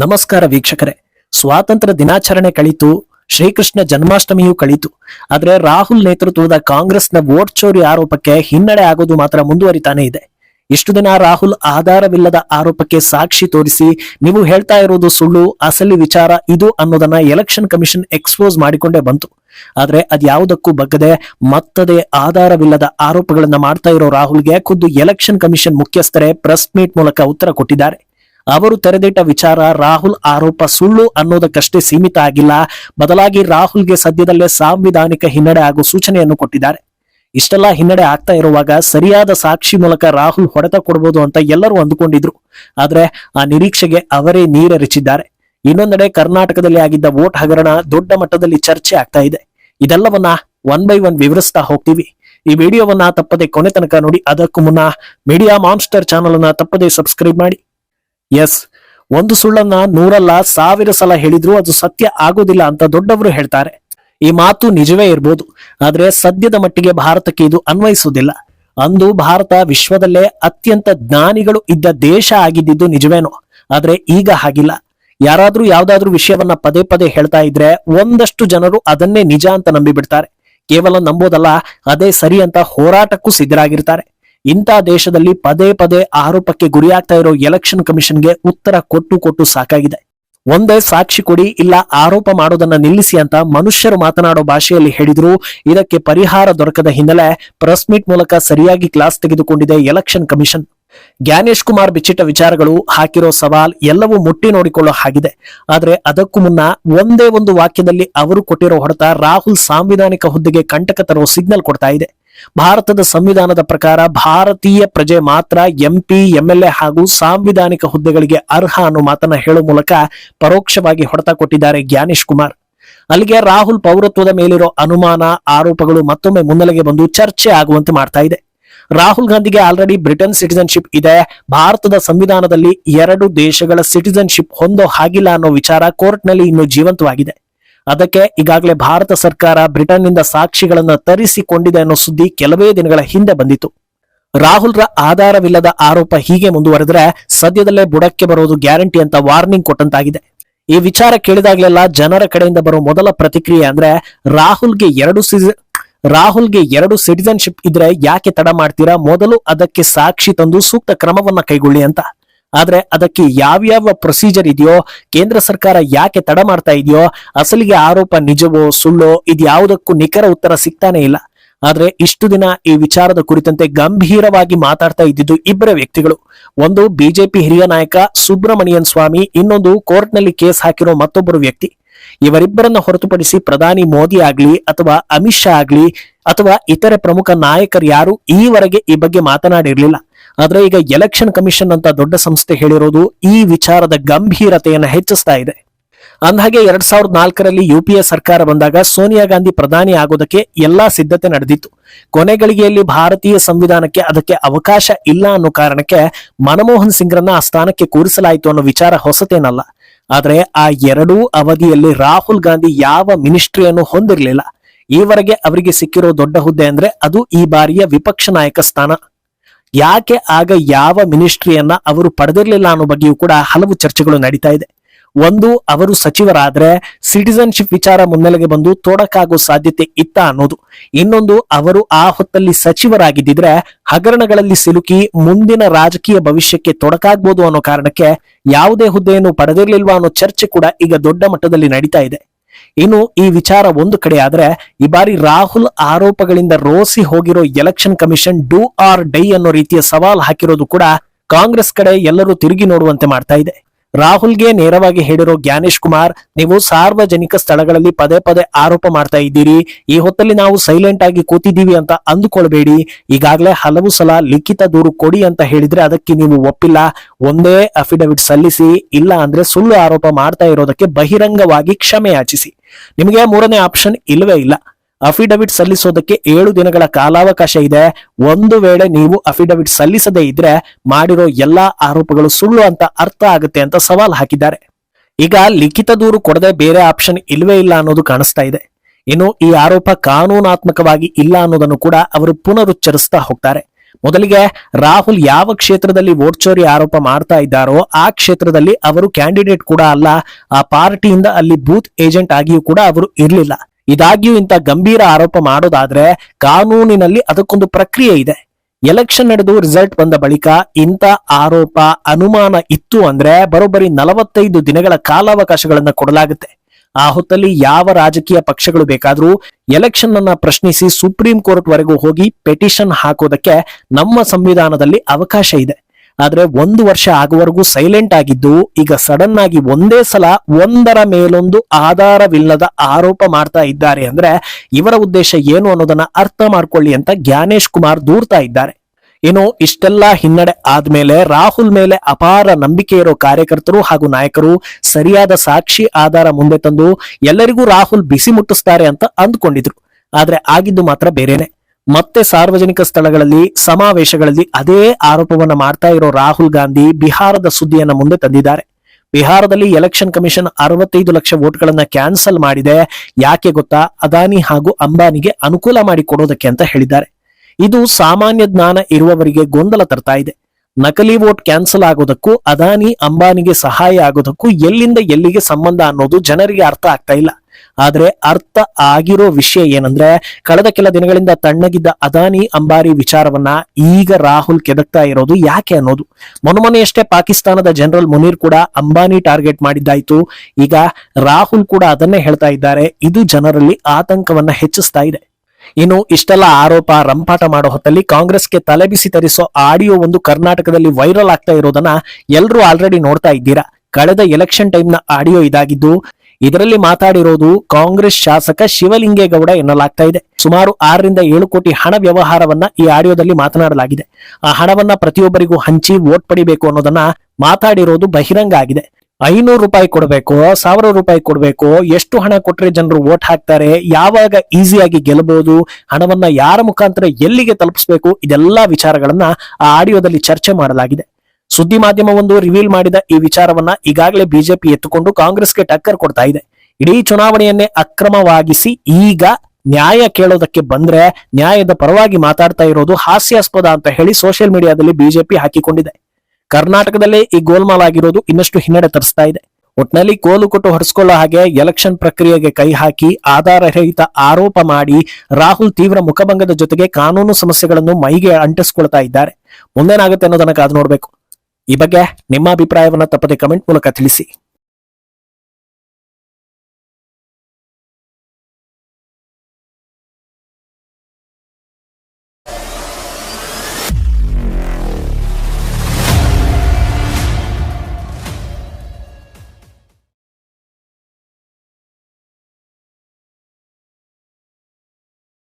ನಮಸ್ಕಾರ ವೀಕ್ಷಕರೇ. ಸ್ವಾತಂತ್ರ್ಯ ದಿನಾಚರಣೆ ಕಳಿತು, ಶ್ರೀಕೃಷ್ಣ ಜನ್ಮಾಷ್ಟಮಿಯೂ ಕಳಿತು. ಆದ್ರೆ ರಾಹುಲ್ ನೇತೃತ್ವದ ಕಾಂಗ್ರೆಸ್ನ ವೋಟ್ ಚೋರಿ ಆರೋಪಕ್ಕೆ ಹಿನ್ನಡೆ ಆಗೋದು ಮಾತ್ರ ಮುಂದುವರಿತಾನೆ ಇದೆ. ಇಷ್ಟು ದಿನ ರಾಹುಲ್ ಆಧಾರವಿಲ್ಲದ ಆರೋಪಕ್ಕೆ ಸಾಕ್ಷಿ ತೋರಿಸಿ ನೀವು ಹೇಳ್ತಾ ಇರೋದು ಸುಳ್ಳು, ಅಸಲಿ ವಿಚಾರ ಇದು ಅನ್ನೋದನ್ನ ಎಲೆಕ್ಷನ್ ಕಮಿಷನ್ ಎಕ್ಸ್ಪೋಸ್ ಮಾಡಿಕೊಂಡೇ ಬಂತು. ಆದ್ರೆ ಅದ್ಯಾವುದಕ್ಕೂ ಬಗ್ಗದೆ ಮತ್ತದೇ ಆಧಾರವಿಲ್ಲದ ಆರೋಪಗಳನ್ನ ಮಾಡ್ತಾ ಇರೋ ರಾಹುಲ್ಗೆ ಖುದ್ದು ಎಲೆಕ್ಷನ್ ಕಮಿಷನ್ ಮುಖ್ಯಸ್ಥರೇ ಪ್ರೆಸ್ ಮೀಟ್ ಮೂಲಕ ಉತ್ತರ ಕೊಟ್ಟಿದ್ದಾರೆ. ಅವರು ತೆರೆದಿಟ್ಟ ವಿಚಾರ ರಾಹುಲ್ ಆರೋಪ ಸುಳ್ಳು ಅನ್ನೋದಕ್ಕಷ್ಟೇ ಸೀಮಿತ ಆಗಿಲ್ಲ. ಬದಲಾಗಿ ರಾಹುಲ್ಗೆ ಸದ್ಯದಲ್ಲೇ ಸಾಂವಿಧಾನಿಕ ಹಿನ್ನಡೆ ಹಾಗೂ ಸೂಚನೆಯನ್ನು ಕೊಟ್ಟಿದ್ದಾರೆ. ಇಷ್ಟೆಲ್ಲ ಹಿನ್ನಡೆ ಆಗ್ತಾ ಇರುವಾಗ ಸರಿಯಾದ ಸಾಕ್ಷಿ ಮೂಲಕ ರಾಹುಲ್ ಹೊಡೆತ ಕೊಡಬಹುದು ಅಂತ ಎಲ್ಲರೂ ಅಂದುಕೊಂಡಿದ್ರು. ಆದ್ರೆ ಆ ನಿರೀಕ್ಷೆಗೆ ಅವರೇ ನೀರೆರಚಿದ್ದಾರೆ ಇನ್ನೊಂದೆಡೆ ಕರ್ನಾಟಕದಲ್ಲಿ ಆಗಿದ್ದ ವೋಟ್ ಹಗರಣ ದೊಡ್ಡ ಮಟ್ಟದಲ್ಲಿ ಚರ್ಚೆ ಆಗ್ತಾ ಇದೆ. ಇದೆಲ್ಲವನ್ನ ಒನ್ ಬೈ ಒನ್ ವಿವರಿಸ್ತಾ ಹೋಗ್ತೀವಿ. ಈ ವಿಡಿಯೋವನ್ನ ತಪ್ಪದೆ ಕೊನೆ ತನಕ ನೋಡಿ, ಅದಕ್ಕೂ ಮುನ್ನ ಮೀಡಿಯಾ ಮಾನ್ಸ್ಟರ್ ಚಾನಲ್ ಅನ್ನ ತಪ್ಪದೆ ಸಬ್ಸ್ಕ್ರೈಬ್ ಮಾಡಿ. ಎಸ್. ಒಂದು ಸುಳ್ಳನ್ನ ನೂರಲ್ಲ ಸಾವಿರ ಸಲ ಹೇಳಿದ್ರು ಅದು ಸತ್ಯ ಆಗೋದಿಲ್ಲ ಅಂತ ದೊಡ್ಡವರು ಹೇಳ್ತಾರೆ. ಈ ಮಾತು ನಿಜವೇ ಇರ್ಬೋದು. ಆದ್ರೆ ಸದ್ಯದ ಮಟ್ಟಿಗೆ ಭಾರತಕ್ಕೆ ಇದು ಅನ್ವಯಿಸುವುದಿಲ್ಲ. ಅಂದು ಭಾರತ ವಿಶ್ವದಲ್ಲೇ ಅತ್ಯಂತ ಜ್ಞಾನಿಗಳು ಇದ್ದ ದೇಶ ಆಗಿದ್ದಿದ್ದು ನಿಜವೇನೋ. ಆದ್ರೆ ಈಗ ಹಾಗಿಲ್ಲ. ಯಾರಾದ್ರೂ ಯಾವ್ದಾದ್ರೂ ವಿಷಯವನ್ನ ಪದೇ ಪದೇ ಹೇಳ್ತಾ ಇದ್ರೆ ಒಂದಷ್ಟು ಜನರು ಅದನ್ನೇ ನಿಜ ಅಂತ ನಂಬಿಬಿಡ್ತಾರೆ. ಕೇವಲ ನಂಬೋದಲ್ಲ, ಅದೇ ಸರಿ ಅಂತ ಹೋರಾಟಕ್ಕೂ ಸಿದ್ಧರಾಗಿರ್ತಾರೆ. ಇಂಥ ದೇಶದಲ್ಲಿ ಪದೇ ಪದೇ ಆರೋಪಕ್ಕೆ ಗುರಿಯಾಗ್ತಾ ಇರೋ ಎಲೆಕ್ಷನ್ ಕಮಿಷನ್ಗೆ ಉತ್ತರ ಕೊಟ್ಟು ಕೊಟ್ಟು ಸಾಕಾಗಿದೆ. ಒಂದೇ ಸಾಕ್ಷಿ ಕೊಡಿ, ಇಲ್ಲ ಆರೋಪ ಮಾಡೋದನ್ನ ನಿಲ್ಲಿಸಿ ಅಂತ ಮನುಷ್ಯರು ಮಾತನಾಡೋ ಭಾಷೆಯಲ್ಲಿ ಹೇಳಿದ್ರು. ಇದಕ್ಕೆ ಪರಿಹಾರ ದೊರಕದ ಹಿನ್ನೆಲೆ ಪ್ರೆಸ್ ಮೀಟ್ ಮೂಲಕ ಸರಿಯಾಗಿ ಕ್ಲಾಸ್ ತೆಗೆದುಕೊಂಡಿದೆ ಎಲೆಕ್ಷನ್ ಕಮಿಷನ್ ಜ್ಞಾನೇಶ್ ಕುಮಾರ್ ಬಿಚ್ಚಿಟ್ಟ ವಿಚಾರಗಳು, ಹಾಕಿರೋ ಸವಾಲ್ ಎಲ್ಲವೂ ಮುಟ್ಟಿ ನೋಡಿಕೊಳ್ಳೋ ಹಾಗಿದೆ. ಆದ್ರೆ ಅದಕ್ಕೂ ಮುನ್ನ ಒಂದೇ ಒಂದು ವಾಕ್ಯದಲ್ಲಿ ಅವರು ಕೊಟ್ಟಿರೋ ಹೊಡೆತ ರಾಹುಲ್ ಸಾಂವಿಧಾನಿಕ ಹುದ್ದೆಗೆ ಕಂಟಕ ತರೋ ಸಿಗ್ನಲ್ ಕೊಡ್ತಾ ಇದೆ. ಭಾರತದ ಸಂವಿಧಾನದ ಪ್ರಕಾರ ಭಾರತೀಯ ಪ್ರಜೆ ಮಾತ್ರ ಎಂಪಿ ಎಂಎಲ್ಎ ಹಾಗೂ ಸಾಂವಿಧಾನಿಕ ಹುದ್ದೆಗಳಿಗೆ ಅರ್ಹ ಅನ್ನೋ ಮಾತನ್ನ ಹೇಳುವ ಮೂಲಕ ಪರೋಕ್ಷವಾಗಿ ಹೊಡೆತ ಕೊಟ್ಟಿದ್ದಾರೆ ಜ್ಞಾನೇಶ್ ಕುಮಾರ್. ಅಲ್ಲಿಗೆ ರಾಹುಲ್ ಪೌರತ್ವದ ಮೇಲಿರೋ ಅನುಮಾನ, ಆರೋಪಗಳು ಮತ್ತೊಮ್ಮೆ ಮುನ್ನೆಲೆಗೆ ಬಂದು ಚರ್ಚೆ ಆಗುವಂತೆ ಮಾಡ್ತಾ ಇದೆ. ರಾಹುಲ್ ಗಾಂಧಿಗೆ ಆಲ್ರೆಡಿ ಬ್ರಿಟನ್ ಸಿಟಿಸನ್ಶಿಪ್ ಇದೆ. ಭಾರತದ ಸಂವಿಧಾನದಲ್ಲಿ ಎರಡು ದೇಶಗಳ ಸಿಟಿಸನ್ಶಿಪ್ ಹೊಂದೋ ಹಾಗಿಲ್ಲ ಅನ್ನೋ ವಿಚಾರ ಕೋರ್ಟ್ನಲ್ಲಿ ಇನ್ನು ಜೀವಂತವಾಗಿದೆ. ಅದಕ್ಕೆ ಈಗಾಗಲೇ ಭಾರತ ಸರ್ಕಾರ ಬ್ರಿಟನ್ನಿಂದ ಸಾಕ್ಷಿಗಳನ್ನು ತರಿಸಿಕೊಂಡಿದೆ ಅನ್ನೋ ಸುದ್ದಿ ಕೆಲವೇ ದಿನಗಳ ಹಿಂದೆ ಬಂದಿತು ರಾಹುಲ್ರ ಆಧಾರವಿಲ್ಲದ ಆರೋಪ ಹೀಗೆ ಮುಂದುವರೆದ್ರೆ ಸದ್ಯದಲ್ಲೇ ಬುಡಕ್ಕೆ ಬರೋದು ಗ್ಯಾರಂಟಿ ಅಂತ ವಾರ್ನಿಂಗ್ ಕೊಟ್ಟಂತಾಗಿದೆ. ಈ ವಿಚಾರ ಕೇಳಿದಾಗಲೆಲ್ಲ ಜನರ ಕಡೆಯಿಂದ ಬರೋ ಮೊದಲ ಪ್ರತಿಕ್ರಿಯೆ ಅಂದ್ರೆ ರಾಹುಲ್ಗೆ ಎರಡು ರಾಹುಲ್ ರಾಹುಲ್ಗೆ ಎರಡು ಸಿಟಿಸನ್ಶಿಪ್ ಇದ್ರೆ ಯಾಕೆ ತಡ ಮಾಡ್ತೀರಾ? ಮೊದಲು ಅದಕ್ಕೆ ಸಾಕ್ಷಿ ತಂದು ಸೂಕ್ತ ಕ್ರಮವನ್ನ ಕೈಗೊಳ್ಳಿ ಅಂತ. ಆದ್ರೆ ಅದಕ್ಕೆ ಯಾವ್ಯಾವ ಪ್ರೊಸೀಜರ್ ಇದೆಯೋ, ಕೇಂದ್ರ ಸರ್ಕಾರ ಯಾಕೆ ತಡ ಮಾಡ್ತಾ ಇದೆಯೋ, ಅಸಲಿಗೆ ಆರೋಪ ನಿಜವೋ, ಸುಳ್ಳೋ ಇದ್ಯಾವುದಕ್ಕೂ ನಿಖರ ಉತ್ತರ ಸಿಗ್ತಾನೆ ಇಲ್ಲ. ಆದ್ರೆ ಇಷ್ಟು ದಿನ ಈ ವಿಚಾರದ ಕುರಿತಂತೆ ಗಂಭೀರವಾಗಿ ಮಾತಾಡ್ತಾ ಇದ್ದಿದ್ದು ಇಬ್ಬರ ವ್ಯಕ್ತಿಗಳು. ಒಂದು ಬಿಜೆಪಿ ಹಿರಿಯ ನಾಯಕ ಸುಬ್ರಮಣಿಯನ್ ಸ್ವಾಮಿ, ಇನ್ನೊಂದು ಕೋರ್ಟ್ನಲ್ಲಿ ಕೇಸ್ ಹಾಕಿರೋ ಮತ್ತೊಬ್ಬರು ವ್ಯಕ್ತಿ. ಇವರಿಬ್ಬರನ್ನ ಹೊರತುಪಡಿಸಿ ಪ್ರಧಾನಿ ಮೋದಿ ಆಗ್ಲಿ ಅಥವಾ ಅಮಿತ್ ಶಾ ಆಗ್ಲಿ ಅಥವಾ ಇತರೆ ಪ್ರಮುಖ ನಾಯಕರು ಯಾರು ಈವರೆಗೆ ಈ ಬಗ್ಗೆ ಮಾತನಾಡಿರ್ಲಿಲ್ಲ. ಆದ್ರೆ ಈಗ ಎಲೆಕ್ಷನ್ ಕಮಿಷನ್ ಅಂತ ದೊಡ್ಡ ಸಂಸ್ಥೆ ಹೇಳಿರೋದು ಈ ವಿಚಾರದ ಗಂಭೀರತೆಯನ್ನು ಹೆಚ್ಚಿಸ್ತಾ ಇದೆ. ಅಂದಹಾಗೆ ಎರಡ್ ಸಾವಿರದ ನಾಲ್ಕರಲ್ಲಿ ಯುಪಿಎ ಸರ್ಕಾರ ಬಂದಾಗ ಸೋನಿಯಾ ಗಾಂಧಿ ಪ್ರಧಾನಿ ಆಗೋದಕ್ಕೆ ಎಲ್ಲಾ ಸಿದ್ಧತೆ ನಡೆದಿತ್ತು. ಕೊನೆಗಳಿಗೆಯಲ್ಲಿ ಭಾರತೀಯ ಸಂವಿಧಾನಕ್ಕೆ ಅದಕ್ಕೆ ಅವಕಾಶ ಇಲ್ಲ ಅನ್ನೋ ಕಾರಣಕ್ಕೆ ಮನಮೋಹನ್ ಸಿಂಗ್ರನ್ನ ಆ ಸ್ಥಾನಕ್ಕೆ ಕೂರಿಸಲಾಯಿತು ಅನ್ನೋ ವಿಚಾರ ಹೊಸತೇನಲ್ಲ. ಆದರೆ ಆ ಎರಡೂ ಅವಧಿಯಲ್ಲಿ ರಾಹುಲ್ ಗಾಂಧಿ ಯಾವ ಮಿನಿಸ್ಟ್ರಿಯನ್ನು ಹೊಂದಿರಲಿಲ್ಲ. ಈವರೆಗೆ ಅವರಿಗೆ ಸಿಕ್ಕಿರೋ ದೊಡ್ಡ ಹುದ್ದೆ ಅಂದ್ರೆ ಅದು ಈ ಬಾರಿಯ ವಿಪಕ್ಷ ನಾಯಕ ಸ್ಥಾನ. ಯಾಕೆ ಆಗ ಯಾವ ಮಿನಿಸ್ಟ್ರಿಯನ್ನ ಅವರು ಪಡೆದಿರಲಿಲ್ಲ ಅನ್ನೋ ಬಗ್ಗೆಯೂ ಕೂಡ ಹಲವು ಚರ್ಚೆಗಳು ನಡೀತಾ ಇದೆ. ಒಂದು, ಅವರು ಸಚಿವರಾದ್ರೆ ಸಿಟಿಸನ್ಶಿಪ್ ವಿಚಾರ ಮುನ್ನೆಲೆಗೆ ಬಂದು ತೊಡಕಾಗೋ ಸಾಧ್ಯತೆ ಇತ್ತ ಅನ್ನೋದು. ಇನ್ನೊಂದು, ಅವರು ಆ ಹೊತ್ತಲ್ಲಿ ಸಚಿವರಾಗಿದ್ದಿದ್ರೆ ಹಗರಣಗಳಲ್ಲಿ ಸಿಲುಕಿ ಮುಂದಿನ ರಾಜಕೀಯ ಭವಿಷ್ಯಕ್ಕೆ ತೊಡಕಾಗ್ಬೋದು ಅನ್ನೋ ಕಾರಣಕ್ಕೆ ಯಾವುದೇ ಹುದ್ದೆಯನ್ನು ಪಡೆದಿರಲಿಲ್ವಾ ಅನ್ನೋ ಚರ್ಚೆ ಕೂಡ ಈಗ ದೊಡ್ಡ ಮಟ್ಟದಲ್ಲಿ ನಡೀತಾ ಇದೆ. ಇನ್ನು ಈ ವಿಚಾರ ಒಂದು ಕಡೆ ಆದ್ರೆ, ಈ ಬಾರಿ ರಾಹುಲ್ ಆರೋಪಗಳಿಂದ ರೋಸಿ ಹೋಗಿರೋ election commission do or die ಅನ್ನೋ ರೀತಿಯ ಸವಾಲ್ ಹಾಕಿರೋದು ಕೂಡ ಕಾಂಗ್ರೆಸ್ ಕಡೆ ಎಲ್ಲರೂ ತಿರುಗಿ ನೋಡುವಂತೆ ಮಾಡ್ತಾ ಇದೆ. ರಾಹುಲ್ಗೆ ನೇರವಾಗಿ ಹೇಳಿರೋ ಜ್ಞಾನೇಶ್ ಕುಮಾರ್, ನೀವು ಸಾರ್ವಜನಿಕ ಸ್ಥಳಗಳಲ್ಲಿ ಪದೇ ಪದೇ ಆರೋಪ ಮಾಡ್ತಾ ಇದ್ದೀರಿ. ಈ ಹೊತ್ತಲ್ಲಿ ನಾವು ಸೈಲೆಂಟ್ ಆಗಿ ಕೂತಿದ್ದೀವಿ ಅಂತ ಅಂದುಕೊಳ್ಬೇಡಿ. ಈಗಾಗಲೇ ಹಲವು ಸಲ ಲಿಖಿತ ದೂರು ಕೊಡಿ ಅಂತ ಹೇಳಿದ್ರೆ ಅದಕ್ಕೆ ನೀವು ಒಪ್ಪಿಲ್ಲ. ಒಂದೇ ಅಫಿಡವಿಟ್ ಸಲ್ಲಿಸಿ, ಇಲ್ಲ ಅಂದ್ರೆ ಸುಳ್ಳು ಆರೋಪ ಮಾಡ್ತಾ ಇರೋದಕ್ಕೆ ಬಹಿರಂಗವಾಗಿ ಕ್ಷಮೆ ಯಾಚಿಸಿ. ನಿಮಗೆ ಮೂರನೇ ಆಪ್ಷನ್ ಇಲ್ಲವೇ ಇಲ್ಲ. ಅಫಿಡವಿಟ್ ಸಲ್ಲಿಸೋದಕ್ಕೆ ಏಳು ದಿನಗಳ ಕಾಲಾವಕಾಶ ಇದೆ. ಒಂದು ವೇಳೆ ನೀವು ಅಫಿಡವಿಟ್ ಸಲ್ಲಿಸದೇ ಇದ್ರೆ ಮಾಡಿರೋ ಎಲ್ಲಾ ಆರೋಪಗಳು ಸುಳ್ಳು ಅಂತ ಅರ್ಥ ಆಗುತ್ತೆ ಅಂತ ಸವಾಲು ಹಾಕಿದ್ದಾರೆ. ಈಗ ಲಿಖಿತ ದೂರು ಕೊಡದೆ ಬೇರೆ ಆಪ್ಷನ್ ಇಲ್ವೇ ಇಲ್ಲ ಅನ್ನೋದು ಕಾಣಿಸ್ತಾ ಇದೆ. ಇನ್ನು ಈ ಆರೋಪ ಕಾನೂನಾತ್ಮಕವಾಗಿ ಇಲ್ಲ ಅನ್ನೋದನ್ನು ಕೂಡ ಅವರು ಪುನರುಚ್ಚರಿಸ್ತಾ ಹೋಗ್ತಾರೆ. ಮೊದಲಿಗೆ ರಾಹುಲ್ ಯಾವ ಕ್ಷೇತ್ರದಲ್ಲಿ ವೋಟ್ ಚೋರಿ ಆರೋಪ ಮಾಡ್ತಾ ಇದ್ದಾರೋ ಆ ಕ್ಷೇತ್ರದಲ್ಲಿ ಅವರು ಕ್ಯಾಂಡಿಡೇಟ್ ಕೂಡ ಅಲ್ಲ, ಆ ಪಾರ್ಟಿಯಿಂದ ಅಲ್ಲಿ ಬೂತ್ ಏಜೆಂಟ್ ಆಗಿಯೂ ಕೂಡ ಅವರು ಇರಲಿಲ್ಲ. ಇದಾಗಿಯೂ ಇಂಥ ಗಂಭೀರ ಆರೋಪ ಮಾಡೋದಾದ್ರೆ ಕಾನೂನಿನಲ್ಲಿ ಅದಕ್ಕೊಂದು ಪ್ರಕ್ರಿಯೆ ಇದೆ. ಎಲೆಕ್ಷನ್ ನಡೆದು ರಿಸಲ್ಟ್ ಬಂದ ಬಳಿಕ ಇಂಥ ಆರೋಪ ಅನುಮಾನ ಇತ್ತು ಅಂದ್ರೆ ಬರೋಬ್ಬರಿ ನಲವತ್ತೈದು ದಿನಗಳ ಕಾಲಾವಕಾಶಗಳನ್ನ ಕೊಡಲಾಗುತ್ತೆ. ಆ ಹೊತ್ತಲ್ಲಿ ಯಾವ ರಾಜಕೀಯ ಪಕ್ಷಗಳು ಬೇಕಾದ್ರೂ ಎಲೆಕ್ಷನ್ ಅನ್ನ ಪ್ರಶ್ನಿಸಿ ಸುಪ್ರೀಂ ಕೋರ್ಟ್ ವರೆಗೂ ಹೋಗಿ ಪೆಟಿಷನ್ ಹಾಕೋದಕ್ಕೆ ನಮ್ಮ ಸಂವಿಧಾನದಲ್ಲಿ ಅವಕಾಶ ಇದೆ. ಆದ್ರೆ ಒಂದು ವರ್ಷ ಆಗುವವರೆಗೂ ಸೈಲೆಂಟ್ ಆಗಿದ್ದು, ಈಗ ಸಡನ್ ಆಗಿ ಒಂದೇ ಸಲ ಒಂದರ ಮೇಲೊಂದು ಆಧಾರವಿಲ್ಲದ ಆರೋಪ ಮಾಡ್ತಾ ಇದ್ದಾರೆ ಅಂದ್ರೆ ಇವರ ಉದ್ದೇಶ ಏನು ಅನ್ನೋದನ್ನ ಅರ್ಥ ಮಾಡ್ಕೊಳ್ಳಿ ಅಂತ ಜ್ಞಾನೇಶ್ ಕುಮಾರ್ ದೂರ್ತಾ ಇದ್ದಾರೆ. ಏನು ಇಷ್ಟೆಲ್ಲ ಹಿನ್ನಡೆ ಆದ್ಮೇಲೆ ರಾಹುಲ್ ಮೇಲೆ ಅಪಾರ ನಂಬಿಕೆ ಇರೋ ಕಾರ್ಯಕರ್ತರು ಹಾಗೂ ನಾಯಕರು ಸರಿಯಾದ ಸಾಕ್ಷಿ ಆಧಾರ ಮುಂದೆ ತಂದು ಎಲ್ಲರಿಗೂ ರಾಹುಲ್ ಬಿಸಿ ಮುಟ್ಟಿಸ್ತಾರೆ ಅಂತ ಅಂದ್ಕೊಂಡಿದ್ರು. ಆದ್ರೆ ಆಗಿದ್ದು ಮಾತ್ರ ಬೇರೆನೆ. ಮತ್ತೆ ಸಾರ್ವಜನಿಕ ಸ್ಥಳಗಳಲ್ಲಿ, ಸಮಾವೇಶಗಳಲ್ಲಿ ಅದೇ ಆರೋಪವನ್ನ ಮಾಡ್ತಾ ಇರೋ ರಾಹುಲ್ ಗಾಂಧಿ ಬಿಹಾರದ ಸುದ್ದಿಯನ್ನ ಮುಂದೆ ತಂದಿದ್ದಾರೆ. ಬಿಹಾರದಲ್ಲಿ ಎಲೆಕ್ಷನ್ ಕಮಿಷನ್ ಅರವತ್ತೈದು ಲಕ್ಷ ವೋಟ್ಗಳನ್ನ ಕ್ಯಾನ್ಸಲ್ ಮಾಡಿದೆ. ಯಾಕೆ ಗೊತ್ತಾ? ಅದಾನಿ ಹಾಗೂ ಅಂಬಾನಿಗೆ ಅನುಕೂಲ ಮಾಡಿ ಕೊಡೋದಕ್ಕೆ ಅಂತ ಹೇಳಿದ್ದಾರೆ. ಇದು ಸಾಮಾನ್ಯ ಜ್ಞಾನ ಇರುವವರಿಗೆ ಗೊಂದಲ ತರ್ತಾ ಇದೆ. ನಕಲಿ ವೋಟ್ ಕ್ಯಾನ್ಸಲ್ ಆಗೋದಕ್ಕೂ, ಅದಾನಿ ಅಂಬಾನಿಗೆ ಸಹಾಯ ಆಗೋದಕ್ಕೂ ಎಲ್ಲಿಂದ ಎಲ್ಲಿಗೆ ಸಂಬಂಧ ಅನ್ನೋದು ಜನರಿಗೆ ಅರ್ಥ ಆಗ್ತಾ ಇಲ್ಲ. ಆದ್ರೆ ಅರ್ಥ ಆಗಿರೋ ವಿಷಯ ಏನಂದ್ರೆ ಕಳೆದ ಕೆಲ ದಿನಗಳಿಂದ ತಣ್ಣಗಿದ್ದ ಅದಾನಿ ಅಂಬಾರಿ ವಿಚಾರವನ್ನ ಈಗ ರಾಹುಲ್ ಕೆದಕ್ತಾ ಇರೋದು ಯಾಕೆ ಅನ್ನೋದು. ಮೊನ್ನೆಯಷ್ಟೇ ಪಾಕಿಸ್ತಾನದ ಜನರಲ್ ಮುನೀರ್ ಕೂಡ ಅಂಬಾನಿ ಟಾರ್ಗೆಟ್ ಮಾಡಿದ್ದಾಯ್ತು. ಈಗ ರಾಹುಲ್ ಕೂಡ ಅದನ್ನೇ ಹೇಳ್ತಾ ಇದ್ದಾರೆ. ಇದು ಜನರಲ್ಲಿ ಆತಂಕವನ್ನ ಹೆಚ್ಚಿಸ್ತಾ ಇದೆ. ಇನ್ನು ಇಷ್ಟೆಲ್ಲ ಆರೋಪ ರಂಪಾಟ ಮಾಡೋ ಹೊತ್ತಲ್ಲಿ ಕಾಂಗ್ರೆಸ್ಗೆ ತಲೆಬಿಸಿ ತರಿಸೋ ಆಡಿಯೋ ಒಂದು ಕರ್ನಾಟಕದಲ್ಲಿ ವೈರಲ್ ಆಗ್ತಾ ಇರೋದನ್ನ ಎಲ್ಲರೂ ಆಲ್ರೆಡಿ ನೋಡ್ತಾ ಇದ್ದೀರಾ. ಕಳೆದ ಎಲೆಕ್ಷನ್ ಟೈಮ್ನ ಆಡಿಯೋ ಇದಾಗಿದ್ದು ಇದರಲ್ಲಿ ಮಾತಾಡಿರೋದು ಕಾಂಗ್ರೆಸ್ ಶಾಸಕ ಶಿವಲಿಂಗೇಗೌಡ ಎನ್ನಲಾಗ್ತಾ ಇದೆ. ಸುಮಾರು ಆರರಿಂದ ಏಳು ಕೋಟಿ ಹಣ ವ್ಯವಹಾರವನ್ನ ಈ ಆಡಿಯೋದಲ್ಲಿ ಮಾತನಾಡಲಾಗಿದೆ. ಆ ಹಣವನ್ನ ಪ್ರತಿಯೊಬ್ಬರಿಗೂ ಹಂಚಿ ವೋಟ್ ಪಡಿಬೇಕು ಅನ್ನೋದನ್ನ ಮಾತಾಡಿರೋದು ಬಹಿರಂಗ ಆಗಿದೆ. ಐನೂರು ರೂಪಾಯಿ ಕೊಡಬೇಕು, ಸಾವಿರ ರೂಪಾಯಿ ಕೊಡಬೇಕು, ಎಷ್ಟು ಹಣ ಕೊಟ್ರೆ ಜನರು ವೋಟ್ ಹಾಕ್ತಾರೆ, ಯಾವಾಗ ಈಸಿಯಾಗಿ ಗೆಲ್ಲಬಹುದು ಹಣವನ್ನ ಯಾರ ಮುಖಾಂತರ ಎಲ್ಲಿಗೆ ತಲುಪಿಸಬೇಕು, ಇದೆಲ್ಲಾ ವಿಚಾರಗಳನ್ನ ಆ ಆಡಿಯೋದಲ್ಲಿ ಚರ್ಚೆ ಮಾಡಲಾಗಿದೆ. ಸುದ್ದಿ ಮಾಧ್ಯಮವೊಂದು ರಿವೀಲ್ ಮಾಡಿದ ಈ ವಿಚಾರವನ್ನ ಈಗಾಗಲೇ ಬಿಜೆಪಿ ಎತ್ತುಕೊಂಡು ಕಾಂಗ್ರೆಸ್ಗೆ ಟಕ್ಕರ್ ಕೊಡ್ತಾ ಇದೆ. ಇಡೀ ಚುನಾವಣೆಯನ್ನೇ ಅಕ್ರಮವಾಗಿಸಿ ಈಗ ನ್ಯಾಯ ಕೇಳೋದಕ್ಕೆ ಬಂದ್ರೆ ನ್ಯಾಯದ ಪರವಾಗಿ ಮಾತಾಡ್ತಾ ಇರೋದು ಹಾಸ್ಯಾಸ್ಪದ ಅಂತ ಹೇಳಿ ಸೋಷಿಯಲ್ ಮೀಡಿಯಾದಲ್ಲಿ ಬಿಜೆಪಿ ಹಾಕಿಕೊಂಡಿದೆ. ಕರ್ನಾಟಕದಲ್ಲೇ ಈ ಗೋಲ್ಮಾಲ್ ಆಗಿರೋದು ಇನ್ನಷ್ಟು ಹಿನ್ನಡೆ ತರಿಸ್ತಾ ಇದೆ. ಒಟ್ನಲ್ಲಿ ಕೋಲು ಕೊಟ್ಟು ಹೊಡೆಸ್ಕೊಳ್ಳೋ ಹಾಗೆ ಎಲೆಕ್ಷನ್ ಪ್ರಕ್ರಿಯೆಗೆ ಕೈ ಹಾಕಿ ಆಧಾರರಹಿತ ಆರೋಪ ಮಾಡಿ ರಾಹುಲ್ ತೀವ್ರ ಮುಖಭಂಗದ ಜೊತೆಗೆ ಕಾನೂನು ಸಮಸ್ಯೆಗಳನ್ನು ಮೈಗೆ ಅಂಟಿಸ್ಕೊಳ್ತಾ ಇದ್ದಾರೆ. ಮುಂದೇನಾಗುತ್ತೆ ಅನ್ನೋದನ್ನ ಕಾದು ನೋಡ್ಬೇಕು. ಈ ಬಗ್ಗೆ ನಿಮ್ಮ ಅಭಿಪ್ರಾಯವನ್ನು ತಪ್ಪದೆ ಕಮೆಂಟ್ ಮೂಲಕ ತಿಳಿಸಿ.